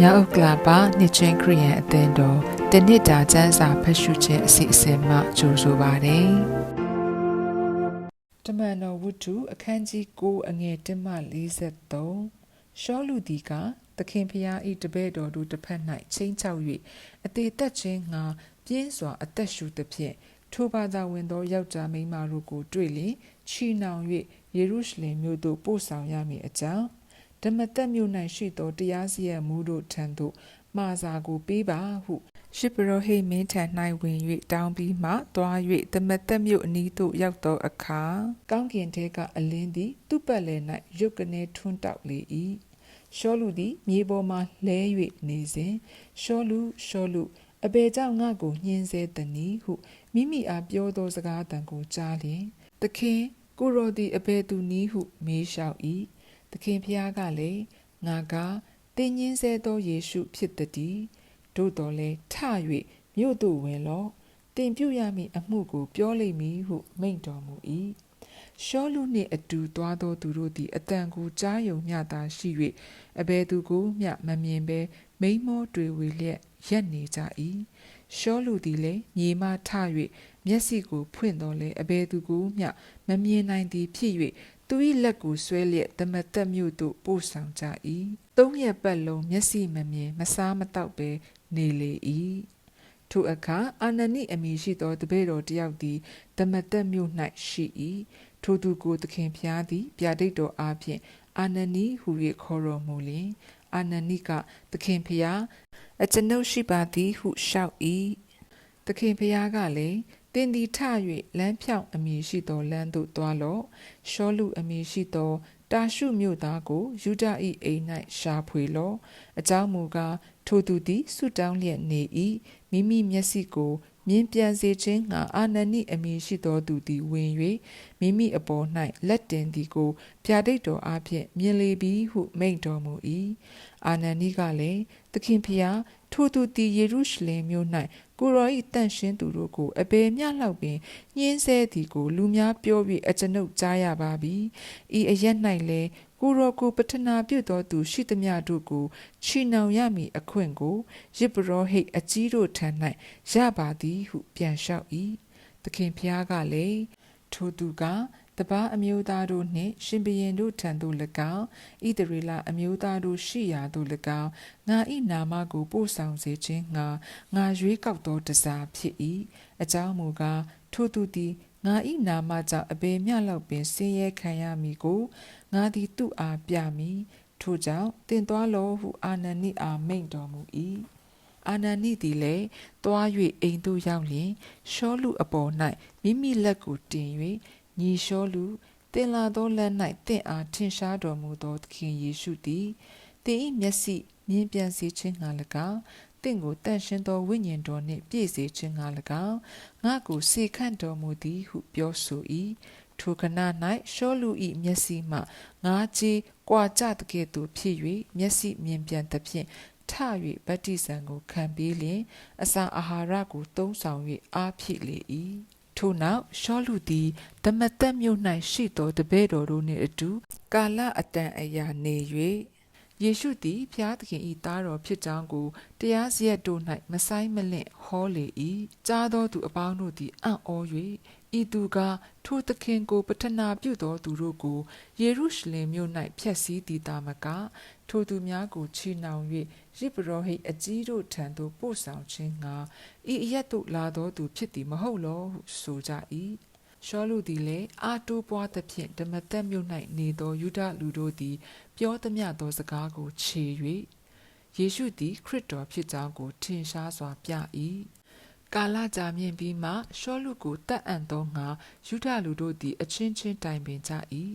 မြောက်ဥက္ကလာပါနှစ်ချင်းခရီးယန်အသင်းတော်တနစ်တာကျမ်းစာဖတ်ရှုခြင်းအစီအစဉ်မှကြိုဆိုပါရစေ။တမန်တော်ဝတ္ထုအခန်းကြီး9အငယ်1မှ43ရှောလူဒီကသခင်ဖျားဤတပည့်တော်တို့တစ်ဖက်၌ချင်းချောက်၍အသေးသက်ခြင်းငါပြင်းစွာအသက်ရှူသဖြင့်ထိုဘာသာဝင်သောယောက်ျားမိန်းမတို့ကိုတွေ့လျင်ချီနှောင်၍ယေရုရှလင်မြို့သို့ပို့ဆောင်ရမည်အကြောင်း ဓမ္မတက်မြို့၌ရှိသောတရားစီရင်မှုတို့ထံသို့မှာစာကိုပေးပါဟုရှိပရောဟိတ်မင်းထံ၌ဝင်၍တောင်းပြီးမှသွား၍ဓမ္မတက်မြို့အနီးသို့ရောက်သောအခါကောင်းကင်ထဲကအလင်းသည်သူ့ပတ်လည်၌ရုတ်ကနေထွန်းတောက်လေ၏ရှောလူသည်မြေပေါ်မှလဲ၍နေစဉ်ရှောလူရှောလူအဘယ်ကြောင့်ငါ့ကိုညှင်းဆဲသနည်းဟုမိမိအားပြောသောစကားတန်ကိုကြားလျင်သခင်ကိုရောသည်အဘယ်သူနည်းဟုမေးလျှောက်၏ သခင်ဖျားကလည်းငါကတင်းညင်းဆဲသောယေရှုဖြစ်သည်တို့တော်လဲထ၍မြို့သို့ဝင်လော့တင်ပြုရမည့်အမှုကိုပြောလိမ့်မည်ဟုမိန့်တော်မူ၏ရှောလူနှင့်အတူသွားသောသူတို့သည်အတန်ကိုကြားယုံမျှသာရှိ၍အဘယ်သူကိုမျှမမြင်ဘဲမိန်မောတွေဝေလျက်ရက်နေကြ၏ရှောလူသည်လည်းညီမထ၍မျက်စိကိုဖွင့်တော်လဲအဘယ်သူကိုမျှမမြင်နိုင်သည်ဖြစ်၍ သူ၏လက်ကိုဆွဲလျက်တမတ်တက်မြို့သို့ပို့ဆောင်ကြ၏သုံးရက်ပတ်လုံးမျက်စိမမြင်မစားမတော့ဘဲနေလေ၏ထိုအခါအာနနိအမည်ရှိသောတပည့်တော်တယောက်သည်တမတ်တက်မြို့၌ရှိ၏ထိုသူကိုသခင်ဖျားသည်ဗျာဒိတ်တော်အားဖြင့်အာနနိဟူ၍ခေါ်တော်မူလျင်အာနနိကသခင်ဖျားအကျွန်ုပ်ရှိပါသည်ဟုလျှောက်၏သခင်ဖျားကလည်း တင်ဒီထ၍လမ်းဖြောင့်အမည်ရှိသောလမ်းသို့သွားလော့ရှောလူအမည်ရှိသောတာရှုမြို့သားကိုယူဒ၏အိမ်၌ရှာဖွေလော့အကြောင်းမူကားထိုသူသည်ဆုတောင်းလျက်နေ၏မိမိမျက်စိကိုမြင်ပြန်စေခြင်းငှာအာနဏိအမည်ရှိသောသူသည်ဝင်၍မိမိအပေါ်၌လက်တင်သည်ကိုဗျာဒိတ်တော်အားဖြင့်မြင်လေပြီဟုမိန့်တော်မူ၏အာနဏိကလည်းသခင်ဖျားထိုသူသည်ယေရုရှလင်မြို့၌ ကိုရောဤတန့်ရှင်းသူတို့ကိုအဘယ်မျှလောက်ပင်ညှင်းဆဲသည်ကို လူများပြော၍အကျွန်ုပ်ကြားရပါပြီဤအရက်၌လည်းကိုရောကိုပထနာပြုသောသူရှိသမျှတို့ကိုချီနှောင်ရမည်အခွင့်ကိုရစ်ပရောဟိတ်အကြီးတို့ထံ၌ရပါသည်ဟုပြန်လျှောက်၏သခင်ဖျားကလည်းထိုသူက တပားအမျိုးသားတို့နှင့်ရှင်ဘရင်တို့ထံသို့၎င်းဣသရေလအမျိုးသားတို့ရှိရာသို့၎င်းငါ၏နာမကိုပို့ဆောင်စေခြင်းငါငါရွေးကောက်သောတစားဖြစ်၏အကြောင်းမူကားထိုသူသည်ငါ၏နာမကြောင့်အဘယ်မျှလောက်ပင်ဆင်းရဲခံရမည်ကိုငါသည်သူ့အားပြမည်ထို့ကြောင့်တင်သွားလောဟုအာနန်နိအားမိန့်တော်မူ၏အာနန်နိသည်လည်းတွား၍အိမ်သို့ရောက်လျင်ရှောလူအပေါ်၌မိမိလက်ကိုတင်၍ ညီလျှောလူတင်လာသောလက်၌တင့်အားထင်ရှားတော်မူသောသခင်ယေရှုသည်တင်၏မျက်စိမြင်ပြန်စေခြင်းငှာ၎င်းတင့်ကိုတန်ရှင်းသောဝိညာဉ်တော်နှင့်ပြည့်စေခြင်းငှာ၎င်းငါကိုစေခန့်တော်မူသည်ဟုပြောဆို၏ထိုခဏ၌ရှောလူ၏မျက်စိမှငါးကြီးကွာကြတကဲ့သို့ဖြစ်၍မျက်စိမြင်ပြန်သဖြင့်ထ၍ဗတ္တိဇံကိုခံပြီးလျင်အစာအာဟာရကိုသုံးဆောင်၍အားဖြစ်လေ၏ ထို့နောက်ရှောလူသည်ဓမ္မတက်မြို့၌ရှိသောတပည့်တော်တို့နှင့်အတူကာလအတန်အရာနေ၍ ယေရှုသည်ဖျားသခင်၏သားတော်ဖြစ်ကြောင်းကိုတရားစရက်တို့၌မဆိုင်မလင့်ဟောလေ၏ကြားသောသူအပေါင်းတို့သည်အံ့ဩ၍ဤသူကထိုသခင်ကိုပထနာပြုသောသူတို့ကိုယေရုရှလင်မြို့၌ဖျက်ဆီးတည်တာမကထိုသူများကိုချီနှောင်၍ရိပရောဟိတ်အကြီးတို့ထံသို့ပို့ဆောင်ခြင်းငှာဤအရက်သို့လာသောသူဖြစ်သည်မဟုတ်လောဟုဆိုကြ၏ ရှောလူသည်လည်းအာတိုးပွားသဖြင့်ဓမ္မတက်မြို့၌နေသောယူဒလူတို့သည် ပြောသမျှသောစကားကိုခြေ၍ယေရှုသည် ခရစ်တော်ဖြစ်ကြောင်းကို ထင်ရှားစွာပြ၏ကာလကြာမြင့်ပြီးမှရှောလူကိုတတ်အံ့သောငါယူဒလူတို့သည် အချင်းချင်းတိုင်ပင်ကြ၏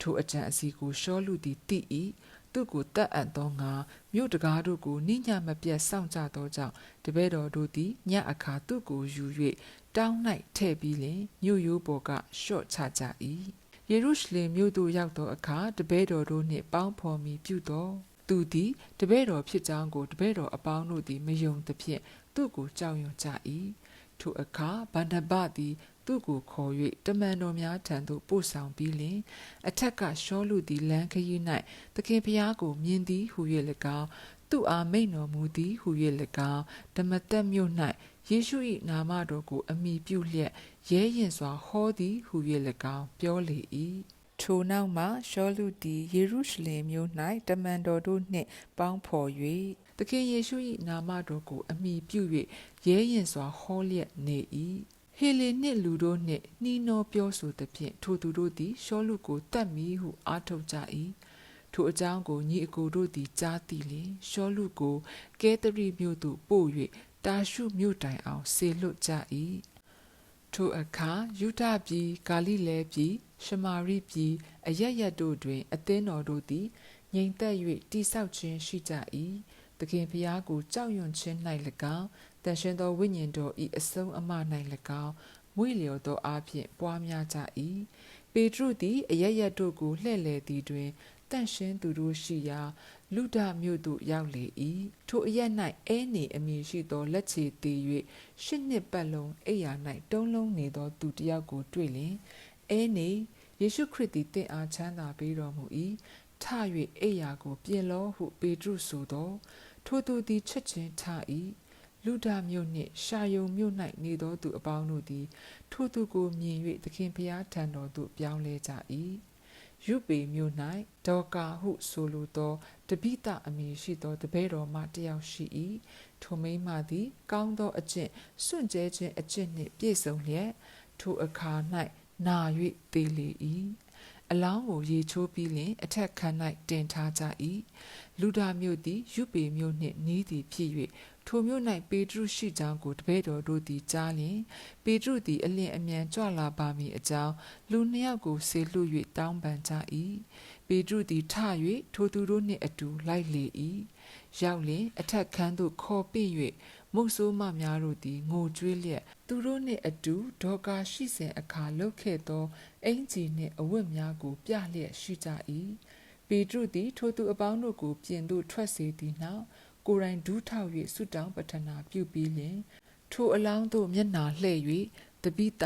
ထိုအကြံအစီကိုရှောလူသည်သိ၏ သူ့ကိုတတ်အံ့သောငါမြို့တကားတို့ကိုနိညာမပြတ်စောင့်ကြသောကြောင့်တပည့်တော်တို့သည်ညအခါသူ့ကိုယူ၍တောင်း၌ထည့်ပြီးလင်မြို့ရိုးပေါ်ကရှော့ချကြ၏ယေရုရှလင်မြို့သို့ရောက်သောအခါတပည့်တော်တို့နှင့်ပေါင်းဖော်မီပြုသောသူသည်တပည့်တော်ဖြစ်ကြောင်းကိုတပည့်တော်အပေါင်းတို့သည်မယုံသဖြင့်သူ့ကိုကြောက်ရွံ့ကြ၏ထိုအခါဗန္ဒဘသည် သူ့ကိုခေါ်၍တမန်တော်များထံသို့ပို့ဆောင်ပြီးလင် အထက်ကရှောလူသည်လမ်းခရီး၌သခင်ဖျားကိုမြင်သည်ဟု၍၎င်းသူသူအားမိန်တော်မူသည်ဟု၍၎င်းဓမ္မတက်မြို့၌ယေရှု၏နာမတော်ကိုအမိပြုလျက်ရဲရင်စွာဟောသည်ဟု၍၎င်းပြောလေ၏ထိုနောက်မှရှောလူသည်ယေရုရှလင်မြို့၌တမန်တော်တို့နှင့်ပေါင်းဖော်၍သခင်ယေရှု၏နာမတော်ကိုအမိပြု၍ရဲရင်စွာဟောလျက်နေ၏ ဟေလေနှင့်လူတို့နှင့်နှီးနှောပြောဆိုသဖြင့်ထိုသူတို့သည်ရှောလူကိုတတ်မည်ဟုအားထုတ်ကြ၏ထိုအကြောင်းကိုညီအကိုတို့သည်ကြားသိလျင်ရှောလူကိုကဲသရိမြို့သို့ပို့၍တာရှုမြို့တိုင်အောင်ဆေလွတ်ကြ၏ထိုအခါယူဒပြည်ဂါလိလဲပြည်ရှမာရိပြည်အရရတ်တို့တွင် အသင်းတော်တို့သည်ငြိမ်သက်၍တိဆောက်ခြင်းရှိကြ၏ သခင်ဖျားကိုကြောက်ရွံ့ခြင်း၌၎င်းတန်ရှင်သောဝိညာဉ်တော်၏အဆုံးအမ၌၎င်းမွေလျော်သောအဖြစ်ပွားများကြ၏ပေတရုသည်အရရတ်တို့ကိုလှည့်လည်သည်တွင်တန့်ရှင်းသူတို့ရှိရာလူဒမြို့သို့ရောက်လေ၏ထိုအရက်၌အဲနေအမည်ရှိသောလက်ချေသေး၍ရှစ်နှစ်ပတ်လုံးအိယာ၌တုံးလုံးနေသောသူတစ်ယောက်ကိုတွေ့လျင်အဲနေယေရှုခရစ်သည်တင့်အားချမ်းသာပေးတော်မူ၏ထ၍အိယာကိုပြင်လောဟုပေတရုဆိုသော ထိုသူသည်ချက်ချင်းထ၏လူဒမြို့နှင့်ရှာယုံမြို့၌နေသောသူအပေါင်းတို့သည်ထိုသူကိုမြင်၍သခင်ဖျားထံတော်သို့ပြောင်းလဲကြ၏ရုပေမြို့၌ဒေါကာဟုဆိုလိုသောတပိတအမည်ရှိသောတပည့်တော်မှတယောက်ရှိ၏ထိုမိန်းမသည် ကောင်းသောအကျင့်စွန့်ကြဲခြင်းအကျင့်နှင့်ပြည့်စုံလျက်ထိုအခါ၌နာ၍သေလေ၏ အလောင်းကိုရေချိုးပြီးလျှင်အထက်ခန်း၌တင်ထားကြ၏လူဒါမြို့သည်ယူပေမြို့နှင့်နီးသည်ဖြစ်၍ထိုမြို့၌ပေတရုရှိကြောင်းကိုတပည့်တော်တို့သည်ကြားလျင်ပေတရုသည်အလင်းအမြန်ကြွလာပါမည်အကြောင်းလူနှစ်ယောက်ကိုဆေလွှတ်၍တောင်းပန်ကြ၏ပေတရုသည်ထ၍ထိုသူတို့နှင့်အတူလိုက်လေ၏ရောက်လျင်အထက်ခန်းသို့ခေါ်ပင့်၍ မုတ်ဆိုးမများတို့သည်ငိုကြွေးလျက်သူတို့နှင့်အတူဒေါကာရှိစဉ်အခါလှုပ်ခဲ့သောအင်ဂျီနှင့်အဝတ်များကို ပြလျက်ရှိကြ၏ပေတရုသည်ထိုသူအပေါင်းတို့ကိုပြင်သို့ထွက်စေသည်နောက်ကိုယ်တိုင်ဒူးထောက်၍ဆုတောင်းပတနာပြုပြီးလျင်ထိုအလောင်းသို့မျက်နာလှည့်၍တပိတ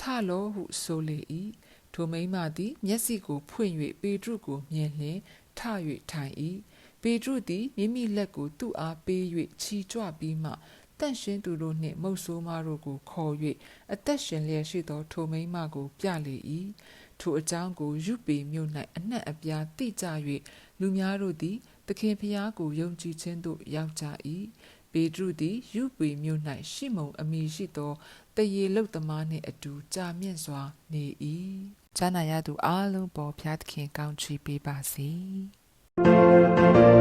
ထလောဟုဆိုလေ၏ထိုမိန်းမသည်မျက်စိကိုဖွင့်၍ပေတရုကိုမြင်လျင်ထ၍ထိုင်၏ ပေတရုသည်မိမိလက်ကိုသူ့အားပေး၍ချီကြွပြီးမှတန့်ရှင်းသူတို့နှင့်မုတ်ဆိုးမတို့ကိုခေါ်၍အသက်ရှင်လျက်ရှိသော ထိုမိန်းမကို ပြလေ၏ထိုအကြောင်းကိုယူပေမြို့၌အနှံ့အပြားသိကြ၍လူများတို့သည်သခင်ဖျားကိုယုံကြည်ခြင်းသို့ရောက်ကြ၏ပေတရုသည်ယူပေမြို့၌ရှိမုန်အမည်ရှိသောတရေလုတ်သမားနှင့်အတူကြာမြင့်စွာနေ၏ဈာနာရသူအလုံးပေါ်ဖျားသခင်ကောင်းချီးပေးပါစေဘု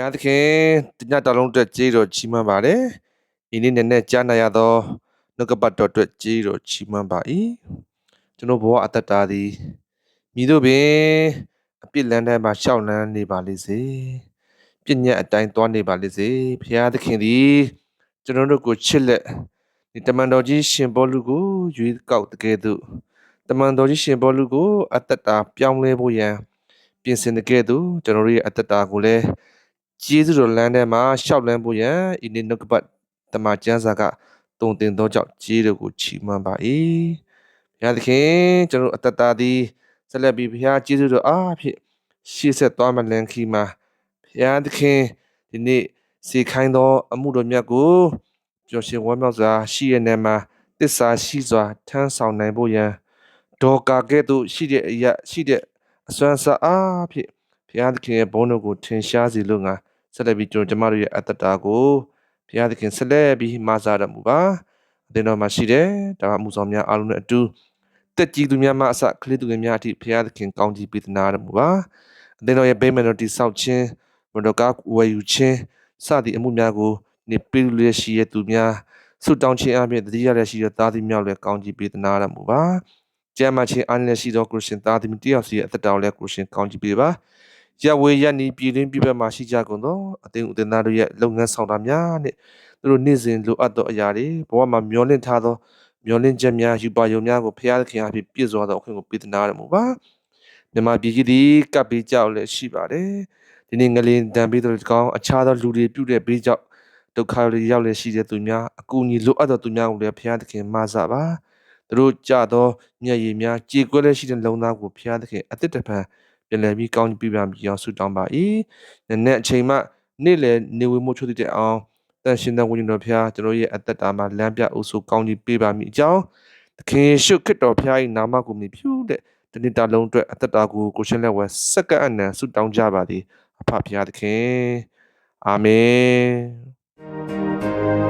ရားသခင်တညတလုံးအတွက်ကြေးတော်ချီးမွမ်းပါတယ်။ဤနေ့နဲ့နဲ့ကြားနာရသောနှုတ်ကပတ်တော်အတွက်ကြေးတော်ချီးမွမ်းပါ၏။ကျွန်တော်ဘဝအသက်တာသည်မိတို့ပင်အပြစ်လန်းထဲမှာရှောက်လန်းနေပါလိမ့်စေ။ပြည့်ညက်အတိုင်းသွားနေပါလိမ့်စေ။ဘုရားသခင်သည်ကျွန်တော်တို့ကိုချစ်လက်ဒီတမန်တော်ကြီးရှင်ဘောလူကိုရွေးကောက်တကယ်သို့တမန်တော်ကြီးရှင်ဘောလူကိုအသက်တာပြောင်းလဲဖို့ရန်ပြင်ဆင်တကယ်သို့ကျွန်တော်တို့ရဲ့အသက်တာကိုလည်း ကျေးဇူးတော်လမ်းထဲမှာရှောက်လန်းဖို့ရန်ဤနေ့နှုတ်ကပတ်တမန်ကျမ်းစာကတုံတင်သောကြောင့်ကျေးတော်ကိုချီးမွမ်းပါ၏ဘုရားသခင်ကျွန်တော်အသက်တာသည်ဆက်လက်ပြီးဘုရားကျေးဇူးတော်အားဖြင့်ရှေ့ဆက်သွားမလန်ခီမှာဘုရားသခင်ဒီနေ့စေခိုင်းသောအမှုတော်မြတ်ကိုပျော်ရွှင်ဝမ်းမြောက်စွာရှိရနေမှာတစ္ဆာရှိစွာထမ်းဆောင်နိုင်ဖို့ရန်ဒေါ်ကာကဲ့သို့ရှိတဲ့အရာရှိတဲ့အစွမ်းစားအားဖြင့်ဘုရားသခင်ရဲ့ဘုန်းတော်ကိုထင်ရှားစေလို့ငါ ဆက်လက်ပြီးကျွန်တော်ကျမတို့ရဲ့အတ္တတာကိုဘုရားသခင်ဆက်လက်ပြီးမဆာတော်မူပါအသင်တော်မှာရှိတယ်ဒါမှမူဆောင်များအားလုံးနဲ့အတူတက်ကြည်သူများမှအစကလေးသူငယ်များအထိဘုရားသခင်ကောင်းချီးပေးသနာတော်မူပါအသင်တော်ရဲ့ဗိမာန်တော်တိဆောက်ခြင်းမတော်ကားဝယ်ယူခြင်းစသည့်အမှုများကိုနေပြည်လျက်ရှိရသူများဆုတောင်းခြင်းအပြင်တတိယရရှိတဲ့သားသမီးများလည်းကောင်းချီးပေးသနာတော်မူပါကျမ်းမာခြင်းအားလည်းရှိသောကိုရှင်သားသမီးတယောက်စီရဲ့အသက်တော်လည်းကိုရှင်ကောင်းချီးပေးပါ ရဝေရနီပြည်တွင်းပြည်ပမှာရှိကြကုန်သောအသင်ဥဒနာတို့ရဲ့လုပ်ငန်းဆောင်တာများနဲ့သူတို့နေ့စဉ်လိုအပ်သောအရာတွေဘဝမှာမျောလင့်ထားသောမျောလင့်ချက်များယူပါယုံများကိုဖျားသခင်အဖြစ်ပြည့်စုံသောအခွင့်ကိုပေးသနာရမူပါမြန်မာပြည်ကြီးသည်ကပ်ပြီးကြောက်လည်းရှိပါတယ်ဒီနေ့ငလင်တန်ပြီးတော့ဒီကောင်အခြားသောလူတွေပြုတဲ့ဘေးကြောင့်ဒုက္ခတွေရောက်လည်းရှိတဲ့သူများအကူအညီလိုအပ်သောသူများကိုလည်းဘုရားသခင်မဆပါသူတို့ကြသောမျက်ရည်များကြေကွဲလည်းရှိတဲ့လုံသားကိုဘုရားသခင်အသက်တပံ ပြန်လည်ပြီးကောင်းကြီးပြပါမြည်အောင်ဆုတောင်းပါ၏နည်းနည်းအချိန်မှနေ့လည်နေဝေမှုချို့တဲ့အောင်တန်ရှင်တဲ့ဝိညာဉ်တော်ဘုရားကျွန်တော်ရဲ့အသက်တာမှာလမ်းပြအုပ်စုကောင်းကြီးပေးပါမည်အကြောင်းသခင်ယေရှုခရစ်တော်ဘုရား၏နာမကိုမြည်ဖြူတဲ့တနေ့တာလုံးအတွက်အသက်တာကိုကိုရှင်လက်ဝဲစက္ကန့်အနံဆုတောင်းကြပါသည်အဖဘုရားသခင်အာမင်